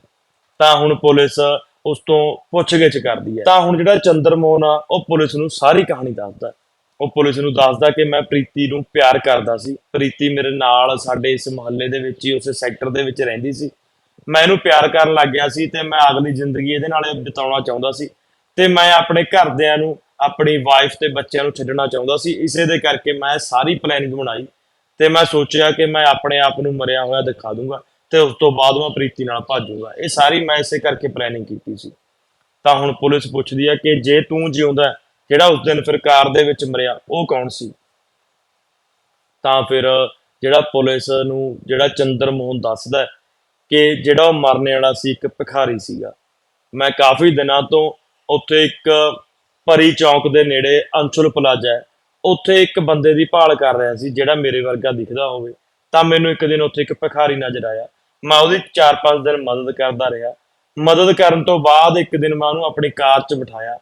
ਤਾਂ ਹੁਣ ਪੁਲਿਸ ਉਸ ਤੋਂ ਪੁੱਛਗਿੱਛ ਕਰਦੀ ਹੈ। ਤਾਂ ਹੁਣ ਜਿਹੜਾ ਚੰਦਰ ਮੋਹਨ ਆ, ਉਹ ਪੁਲਿਸ ਨੂੰ ਸਾਰੀ ਕਹਾਣੀ ਦੱਸਦਾ ਉਹ ਪੁਲਿਸ ਨੂੰ ਦੱਸਦਾ ਕਿ ਮੈਂ ਪ੍ਰੀਤੀ ਨੂੰ ਪਿਆਰ ਕਰਦਾ ਸੀ। ਪ੍ਰੀਤੀ ਮੇਰੇ ਨਾਲ ਸਾਡੇ ਇਸ ਮੁਹੱਲੇ ਦੇ ਵਿੱਚ ਹੀ, ਉਸੇ ਸੈਕਟਰ ਦੇ ਵਿੱਚ ਰਹਿੰਦੀ ਸੀ। ਮੈਂ ਇਹਨੂੰ ਪਿਆਰ ਕਰਨ ਲੱਗ ਗਿਆ ਸੀ ਤੇ ਮੈਂ ਅਗਲੀ ਜ਼ਿੰਦਗੀ ਇਹਦੇ ਨਾਲ ਬਿਤਾਉਣਾ ਚਾਹੁੰਦਾ ਸੀ। ਤੇ ਮੈਂ ਆਪਣੇ ਘਰਦਿਆਂ ਨੂੰ, ਆਪਣੀ ਵਾਈਫ ਤੇ ਬੱਚਿਆਂ ਨੂੰ ਛੱਡਣਾ ਚਾਹੁੰਦਾ ਸੀ। ਇਸੇ ਦੇ ਕਰਕੇ ਮੈਂ ਸਾਰੀ ਪਲੈਨਿੰਗ ਬਣਾਈ ਤੇ ਮੈਂ ਸੋਚਿਆ ਕਿ ਮੈਂ ਆਪਣੇ ਆਪ ਨੂੰ ਮਰਿਆ ਹੋਇਆ ਦਿਖਾ ਦੂੰਗਾ ਤੇ ਉਸ ਤੋਂ ਬਾਅਦ ਮੈਂ ਪ੍ਰੀਤੀ ਨਾਲ ਭੱਜੂਗਾ। ਇਹ ਸਾਰੀ ਮੈਂ ਇਸੇ ਕਰਕੇ ਪਲੈਨਿੰਗ ਕੀਤੀ ਸੀ। ਤਾਂ ਹੁਣ ਪੁਲਿਸ ਪੁੱਛਦੀ ਹੈ ਕਿ ਜੇ ਤੂੰ ਜਿਉਂਦਾ, ਜਿਹੜਾ ਉਸ ਦਿਨ ਫਿਰ ਕਾਰ ਦੇ ਵਿੱਚ ਮਰਿਆ, ਉਹ ਕੌਣ ਸੀ? ਤਾਂ ਫਿਰ ਜਿਹੜਾ ਪੁਲਿਸ ਨੂੰ, ਜਿਹੜਾ ਚੰਦਰ ਮੋਹਨ ਦੱਸਦਾ ਕਿ ਜਿਹੜਾ ਉਹ ਮਰਨੇ ਵਾਲਾ ਸੀ, ਇੱਕ ਭਿਖਾਰੀ ਸੀਗਾ। ਮੈਂ ਕਾਫੀ ਦਿਨਾਂ ਤੋਂ ਉੱਥੇ ਇੱਕ ਪਰੀ ਚੌਂਕ ਦੇ ਨੇੜੇ ਅੰਸ਼ੁਲ ਪਲਾਜ਼ਾ ਹੈ। ਉੱਥੇ ਇੱਕ ਬੰਦੇ ਦੀ ਭਾਲ ਕਰ ਰਿਹਾ ਸੀ, ਜਿਹੜਾ ਮੇਰੇ ਵਰਗਾ ਦਿਖਦਾ ਹੋਵੇ। ਤਾਂ ਮੈਨੂੰ ਇੱਕ ਦਿਨ ਉੱਥੇ ਇੱਕ ਭਿਖਾਰੀ ਨਜ਼ਰ ਆਇਆ। ਮੈਂ ਉਹਦੀ 4-5 ਦਿਨ ਮਦਦ ਕਰਦਾ ਰਿਹਾ। ਮਦਦ ਕਰਨ ਤੋਂ ਬਾਅਦ ਇੱਕ ਦਿਨ ਮੈਂ ਉਹਨੂੰ ਆਪਣੀ ਕਾਰ 'ਚ ਬਿਠਾਇਆ,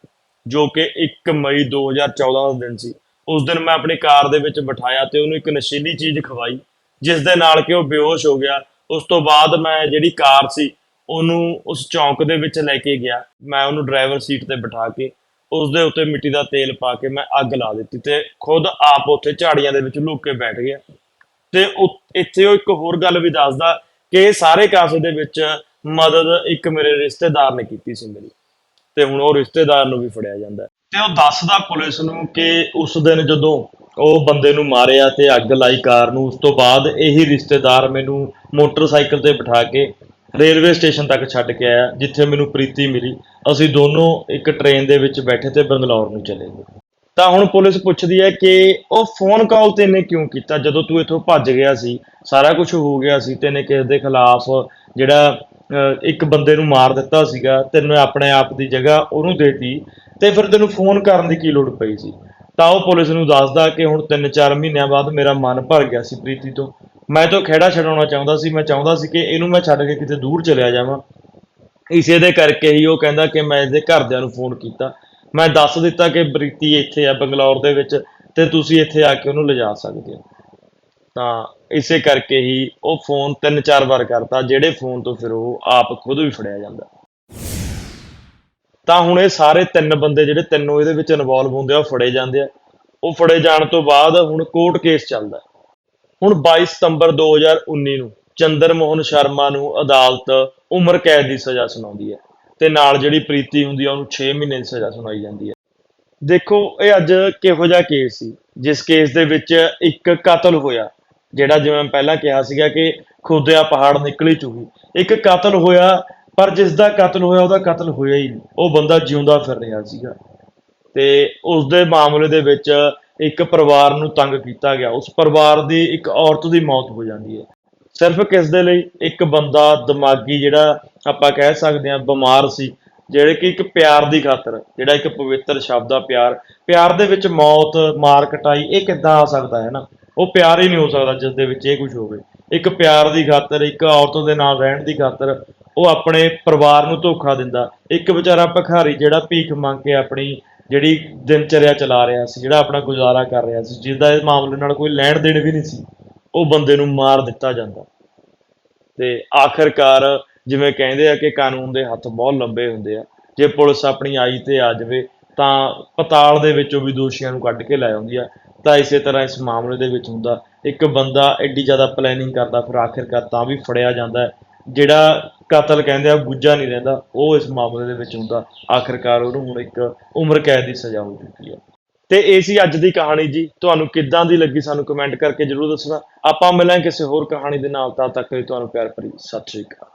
ਜੋ ਕਿ 1 ਮਈ 2014 ਦਾ ਦਿਨ ਸੀ। ਉਸ ਦਿਨ ਮੈਂ ਆਪਣੀ ਕਾਰ ਦੇ ਵਿੱਚ ਬਿਠਾਇਆ ਤੇ ਉਹਨੂੰ ਇੱਕ ਨਸ਼ੀਲੀ ਚੀਜ਼ ਖਵਾਈ, ਜਿਸ ਦੇ ਨਾਲ ਕਿ ਉਹ ਬੇਹੋਸ਼ ਹੋ ਗਿਆ। ਉਸ ਤੋਂ ਬਾਅਦ ਮੈਂ ਜਿਹੜੀ ਕਾਰ ਸੀ, ਉਹਨੂੰ ਉਸ ਚੌਂਕ ਦੇ ਵਿੱਚ ਲੈ ਕੇ ਗਿਆ। ਮੈਂ ਉਹਨੂੰ ਡਰਾਈਵਰ ਸੀਟ ਤੇ ਬਿਠਾ ਕੇ, ਉਸ ਦੇ ਉੱਤੇ ਮਿੱਟੀ ਦਾ ਤੇਲ ਪਾ ਕੇ ਮੈਂ ਅੱਗ ਲਾ ਦਿੱਤੀ ਤੇ ਖੁਦ ਆਪ ਉੱਥੇ ਝਾੜੀਆਂ ਦੇ ਵਿੱਚ ਲੁੱਕ ਕੇ ਬੈਠ ਗਿਆ। ਤੇ ਇੱਥੇ ਉਹ ਇੱਕ ਹੋਰ ਗੱਲ ਵੀ ਦੱਸਦਾ ਕਿ ਇਹ ਸਾਰੇ ਕਾਸੇ ਦੇ ਵਿੱਚ ਮਦਦ ਇੱਕ ਮੇਰੇ ਰਿਸ਼ਤੇਦਾਰ ਨੇ ਕੀਤੀ ਸੀ ਮੇਰੀ। ਤੇ ਹੁਣ ਉਹ ਰਿਸ਼ਤੇਦਾਰ ਨੂੰ ਵੀ ਫੜਿਆ ਜਾਂਦਾ। ਤੇ ਉਹ ਦੱਸਦਾ ਪੁਲਿਸ ਨੂੰ ਕਿ ਉਸ ਦਿਨ ਜਦੋਂ ਉਹ ਬੰਦੇ ਨੂੰ ਮਾਰਿਆ ਤੇ ਅੱਗ ਲਾਈ ਕਾਰ ਨੂੰ। ਉਸ ਤੋਂ ਬਾਅਦ ਇਹੀ ਰਿਸ਼ਤੇਦਾਰ ਮੈਨੂੰ ਮੋਟਰਸਾਈਕਲ ਤੇ ਬਿਠਾ ਕੇ ਰੇਲਵੇ ਸਟੇਸ਼ਨ ਤੱਕ ਛੱਡ ਕੇ ਆਇਆ, ਜਿੱਥੇ ਮੈਨੂੰ ਪ੍ਰੀਤੀ ਮਿਲੀ। ਅਸੀਂ ਦੋਨੋਂ ਇੱਕ ਟ੍ਰੇਨ ਦੇ ਵਿੱਚ ਬੈਠੇ ਤੇ ਬੰਗਲੌਰ ਨੂੰ ਚਲੇ ਗਏ। ਤਾਂ ਹੁਣ ਪੁਲਿਸ ਪੁੱਛਦੀ ਹੈ ਕਿ ਉਹ ਫੋਨ ਕਾਲ ਤੈਨੇ ਕਿਉਂ ਕੀਤਾ? ਜਦੋਂ ਤੂੰ ਇੱਥੋਂ ਭੱਜ ਗਿਆ ਸੀ, ਸਾਰਾ ਕੁਝ ਹੋ ਗਿਆ ਸੀ ਤੈਨੇ ਕਿਸ ਦੇ ਖਿਲਾਫ ਜਿਹੜਾ ਇੱਕ ਬੰਦੇ ਨੂੰ ਮਾਰ ਦਿੱਤਾ ਸੀਗਾ, ਤੈਨੂੰ ਆਪਣੇ ਆਪ ਦੀ ਜਗ੍ਹਾ ਉਹਨੂੰ ਦੇਤੀ, ਤੇ ਫਿਰ ਤੈਨੂੰ ਫੋਨ ਕਰਨ ਦੀ ਕੀ ਲੋੜ ਪਈ ਸੀ? ਤਾਂ ਉਹ ਪੁਲਿਸ ਨੂੰ ਦੱਸਦਾ ਕਿ ਹੁਣ 3-4 ਮਹੀਨਿਆਂ ਬਾਅਦ ਮੇਰਾ ਮਨ ਭਰ ਗਿਆ ਸੀ ਪ੍ਰੀਤੀ ਤੋਂ। ਮੈਂ ਤਾਂ ਖੇੜਾ ਛਡਾਉਣਾ ਚਾਹੁੰਦਾ ਸੀ, ਮੈਂ ਚਾਹੁੰਦਾ ਸੀ ਕਿ ਇਹਨੂੰ ਮੈਂ ਛੱਡ ਕੇ ਕਿਤੇ ਦੂਰ ਚਲਿਆ ਜਾਵਾਂ। ਇਸੇ ਦੇ ਕਰਕੇ ਹੀ ਉਹ ਕਹਿੰਦਾ ਕਿ ਮੈਂ ਇਹਦੇ ਘਰਦਿਆਂ ਨੂੰ ਫੋਨ ਕੀਤਾ। ਮੈਂ ਦੱਸ ਦਿੱਤਾ ਕਿ ਪ੍ਰੀਤੀ ਇੱਥੇ ਆ ਬੰਗਲੌਰ ਦੇ ਵਿੱਚ ਤੇ ਤੁਸੀਂ ਇੱਥੇ ਆ ਕੇ ਉਹਨੂੰ ਲਿਜਾ ਸਕਦੇ ਹੋ। ਤਾਂ ਇਸੇ ਕਰਕੇ ਹੀ ਉਹ ਫੋਨ ਤਿੰਨ ਚਾਰ ਵਾਰ ਕਰਤਾ, ਜਿਹੜੇ ਫੋਨ ਤੋਂ ਫਿਰ ਉਹ ਆਪ ਖੁਦ ਵੀ ਫੜਿਆ ਜਾਂਦਾ। ਤਾਂ ਹੁਣ ਇਹ ਸਾਰੇ ਤਿੰਨ ਬੰਦੇ ਜਿਹੜੇ ਤਿੰਨੋਂ ਇਹਦੇ ਵਿੱਚ ਇਨਵੋਲਵ ਹੁੰਦੇ ਆ, ਉਹ ਫੜੇ ਜਾਂਦੇ ਆ। ਉਹ ਫੜੇ ਜਾਣ ਤੋਂ ਬਾਅਦ ਹੁਣ ਕੋਰਟ ਕੇਸ ਚੱਲਦਾ ਹੁਣ 22 ਸਤੰਬਰ 2019 ਨੂੰ ਚੰਦਰ ਮੋਹਨ ਸ਼ਰਮਾ ਨੂੰ ਅਦਾਲਤ ਉਮਰ ਕੈਦ ਦੀ ਸਜ਼ਾ ਸੁਣਾਉਂਦੀ ਹੈ ਤੇ ਨਾਲ ਜਿਹੜੀ ਪ੍ਰੀਤੀ ਹੁੰਦੀ ਆ, ਉਹਨੂੰ 6 ਮਹੀਨੇ ਦੀ ਸਜ਼ਾ ਸੁਣਾਈ ਜਾਂਦੀ ਹੈ। ਦੇਖੋ, ਇਹ ਅੱਜ ਕਿਹੋ ਜਿਹਾ ਕੇਸ ਸੀ, ਜਿਸ ਕੇਸ ਦੇ ਵਿੱਚ ਇੱਕ ਕਤਲ ਹੋਇਆ, ਜਿਹੜਾ ਜਿਵੇਂ ਮੈਂ ਪਹਿਲਾਂ ਕਿਹਾ ਸੀਗਾ ਕਿ ਖੁਦਿਆ ਪਹਾੜ ਨਿਕਲੀ ਚੁਗੀ ਇੱਕ ਕਤਲ ਹੋਇਆ ਪਰ ਜਿਸ ਦਾ ਕਤਲ ਹੋਇਆ, ਉਹਦਾ ਕਤਲ ਹੋਇਆ ਹੀ ਨਹੀਂ। ਉਹ ਬੰਦਾ ਜਿਉਂਦਾ ਫਿਰ ਰਿਹਾ ਸੀਗਾ। ਤੇ ਉਸ ਦੇ ਮਾਮਲੇ ਦੇ ਵਿੱਚ ਇੱਕ ਪਰਿਵਾਰ ਨੂੰ ਤੰਗ ਕੀਤਾ ਗਿਆ। ਉਸ ਪਰਿਵਾਰ ਦੀ ਇੱਕ ਔਰਤ ਦੀ ਮੌਤ ਹੋ ਜਾਂਦੀ ਹੈ। ਸਿਰਫ ਕਿਸ ਦੇ ਲਈ? ਇੱਕ ਬੰਦਾ ਦਿਮਾਗੀ ਜਿਹੜਾ ਆਪਾਂ ਕਹਿ ਸਕਦੇ ਹਾਂ ਬਿਮਾਰ ਸੀ, ਜਿਹੜੇ ਕਿ ਇੱਕ ਪਿਆਰ ਦੀ ਖਾਤਰ, ਜਿਹੜਾ ਇੱਕ ਪਵਿੱਤਰ ਸ਼ਬਦ ਆ ਪਿਆਰ। ਪਿਆਰ ਦੇ ਵਿੱਚ ਮੌਤ, ਮਾਰ ਕਟਾਈ, ਇਹ ਕਿੱਦਾਂ ਆ ਸਕਦਾ ਹੈ ਨਾ? ਉਹ ਪਿਆਰ ਹੀ ਨਹੀਂ ਹੋ ਸਕਦਾ ਜਿਸ ਦੇ ਵਿੱਚ ਇਹ ਕੁਝ ਹੋਵੇ। ਇੱਕ ਪਿਆਰ ਦੀ ਖਾਤਰ, ਇੱਕ ਔਰਤ ਦੇ ਨਾਲ ਰਹਿਣ ਦੀ ਖਾਤਰ ਉਹ ਆਪਣੇ ਪਰਿਵਾਰ ਨੂੰ ਧੋਖਾ ਦਿੰਦਾ। ਇੱਕ ਵਿਚਾਰਾ ਭਿਖਾਰੀ ਜਿਹੜਾ ਭੀਖ ਮੰਗ ਕੇ ਆਪਣੀ ਜਿਹੜੀ ਦਿਨਚਰਿਆ ਚਲਾ ਰਿਹਾ ਸੀ, ਜਿਹੜਾ ਆਪਣਾ ਗੁਜ਼ਾਰਾ ਕਰ ਰਿਹਾ ਸੀ ਜਿਸ ਦਾ ਇਸ ਮਾਮਲੇ ਨਾਲ ਕੋਈ ਲੈਣ ਦੇਣ ਵੀ ਨਹੀਂ ਸੀ, ਉਹ ਬੰਦੇ ਨੂੰ ਮਾਰ ਦਿੱਤਾ ਜਾਂਦਾ। ਤੇ ਆਖਰਕਾਰ ਜਿਵੇਂ ਕਹਿੰਦੇ ਆ ਕਿ ਕਾਨੂੰਨ ਦੇ ਹੱਥ ਬਹੁਤ ਲੰਬੇ ਹੁੰਦੇ ਆ। ਜੇ ਪੁਲਿਸ ਆਪਣੀ ਆਈ ਤੇ ਆ ਜਾਵੇ, ਤਾਂ ਪਤਾਲ ਦੇ ਵਿੱਚੋਂ ਵੀ ਦੋਸ਼ੀਆਂ ਨੂੰ ਕੱਢ ਕੇ ਲੈ ਆਉਂਦੀ ਆ। ਤਾਂ ਇਸੇ ਤਰ੍ਹਾਂ ਇਸ ਮਾਮਲੇ ਦੇ ਵਿੱਚ ਹੁੰਦਾ, ਇੱਕ ਬੰਦਾ ਐਡੀ ਜ਼ਿਆਦਾ ਪਲੈਨਿੰਗ ਕਰਦਾ, ਫਿਰ ਆਖਿਰਕਾਰ ਤਾਂ ਵੀ ਫੜਿਆ ਜਾਂਦਾ ਜਿਹੜਾ ਕਤਲ ਕਹਿੰਦੇ ਆ ਗੁੱਜਾ ਨਹੀਂ ਰਹਿੰਦਾ। ਉਹ ਇਸ ਮਾਮਲੇ ਦੇ ਵਿੱਚ ਹੁੰਦਾ। ਆਖਿਰਕਾਰ ਉਹਨੂੰ ਹੁਣ ਇੱਕ ਉਮਰ ਕੈਦ ਦੀ ਸਜ਼ਾ ਹੋ ਚੁੱਕੀ ਆ। ਤੇ ਇਹ ਸੀ ਅੱਜ ਦੀ ਕਹਾਣੀ ਜੀ। ਤੁਹਾਨੂੰ ਕਿੱਦਾਂ ਦੀ ਲੱਗੀ ਸਾਨੂੰ ਕਮੈਂਟ ਕਰਕੇ ਜਰੂਰ ਦੱਸਣਾ। ਆਪਾਂ ਮਿਲਾਂਗੇ ਕਿਸੇ ਹੋਰ ਕਹਾਣੀ ਦੇ ਨਾਲ। ਤਦ ਤੱਕ ਲਈ ਤੁਹਾਨੂੰ ਪਿਆਰ ਭਰੀ ਸਤਿ ਸ਼੍ਰੀ ਅਕਾਲ।